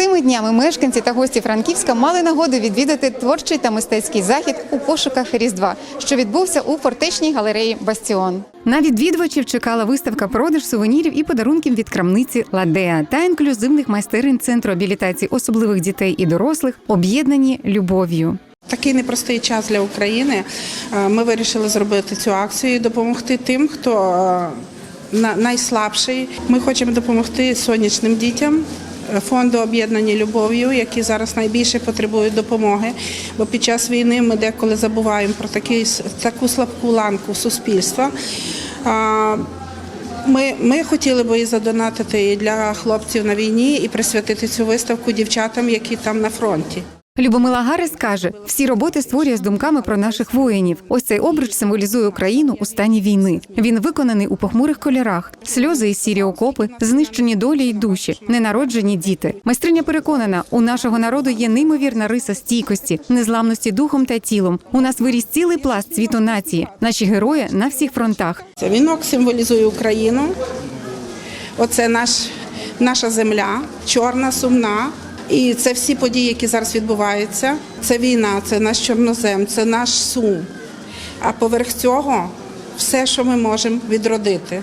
Цими днями мешканці та гості Франківська мали нагоду відвідати творчий та мистецький захід у пошуках Різдва, що відбувся у фортечній галереї Бастіон. На відвідувачів чекала виставка продаж сувенірів і подарунків від крамниці Ладеа та інклюзивних майстерень центру абілітації особливих дітей і дорослих, об'єднані любов'ю. Такий непростий час для України. Е, Ми вирішили зробити цю акцію і допомогти тим, хто е, на- найслабший. Ми хочемо допомогти сонячним дітям. Фонду об'єднані любов'ю, які зараз найбільше потребують допомоги. Бо під час війни ми деколи забуваємо про такі, таку слабку ланку суспільства. Ми, ми хотіли би і задонатити і для хлопців на війні і присвятити цю виставку дівчатам, які там на фронті. Любомила Гарес каже, всі роботи створює з думками про наших воїнів. Ось цей обруч символізує Україну у стані війни. Він виконаний у похмурих кольорах: сльози і сірі окопи, знищені долі й душі, ненароджені діти. Майстриня переконана, у нашого народу є неймовірна риса стійкості, незламності духом та тілом. У нас виріс цілий пласт світу нації. Наші герої на всіх фронтах. Це вінок символізує Україну. Оце наш, наша земля, чорна, сумна. І це всі події, які зараз відбуваються. Це війна, це наш чорнозем, це наш сум. А поверх цього все, що ми можемо відродити.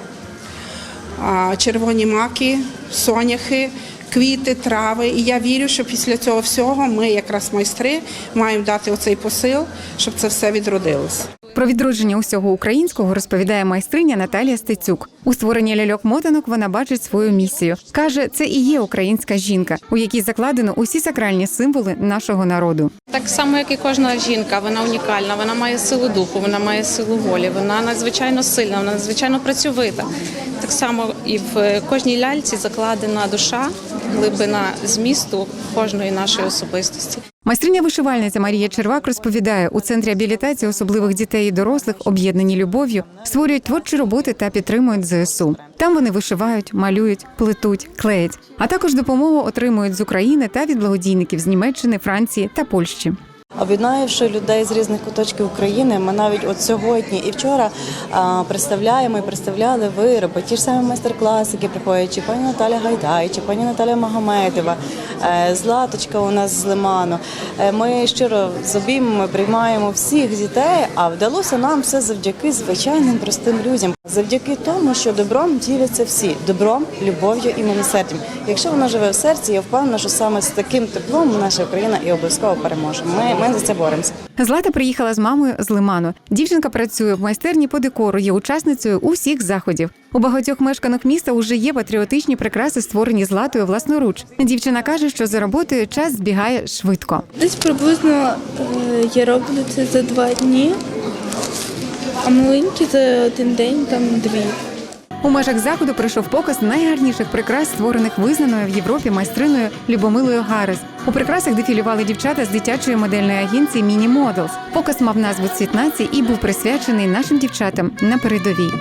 Червоні маки, соняхи, квіти, трави. І я вірю, що після цього всього ми, якраз майстри, маємо дати оцей посил, щоб це все відродилося. Про відродження усього українського розповідає майстриня Наталія Стецюк. У створенні ляльок-мотанок вона бачить свою місію. каже, це і є українська жінка, у якій закладено усі сакральні символи нашого народу. Так само, як і кожна жінка, вона унікальна, вона має силу духу, вона має силу волі, вона надзвичайно сильна, вона надзвичайно працьовита. Так само і в кожній ляльці закладена душа, глибина змісту кожної нашої особистості. Майстриня вишивальниця Марія Червак розповідає, у центрі абілітації особливих дітей і дорослих, об'єднані любов'ю, створюють творчі роботи та підтримують ЗСУ. Там вони вишивають, малюють, плетуть, клеять, а також допомогу отримують з України та від благодійників з Німеччини, Франції та Польщі. Об'єднаючи людей з різних куточків України, ми навіть от сьогодні і вчора представляємо і представляли вироби, ті ж самі майстер-класи, які приходять, чи пані Наталя Гайдай, чи пані Наталя Магометова, Златочка у нас з Лиману. Е, Ми щиро з обіймами приймаємо всіх дітей, а вдалося нам все завдяки звичайним простим людям, завдяки тому, що добром діляться всі, добром, любов'ю і милосердям. Якщо воно живе в серці, я впевнена, що саме з таким теплом наша Україна і обов'язково переможе. Ми, ми за це боремося. Злата приїхала з мамою з Лиману. Дівчинка працює в майстерні по декору, є учасницею усіх заходів. У багатьох мешканок міста вже є патріотичні прикраси, створені златою власноруч. Дівчина каже, що за роботою час збігає швидко. Десь приблизно е, я роблю це за два дні, а маленькі за один день, там дві. У межах заходу прийшов показ найгарніших прикрас, створених визнаною в Європі майстриною Любомилою Гарес. У прикрасах дефілювали дівчата з дитячої модельної агенції Міні Моделс. Показ мав назву Цвіт нації і був присвячений нашим дівчатам на передовій.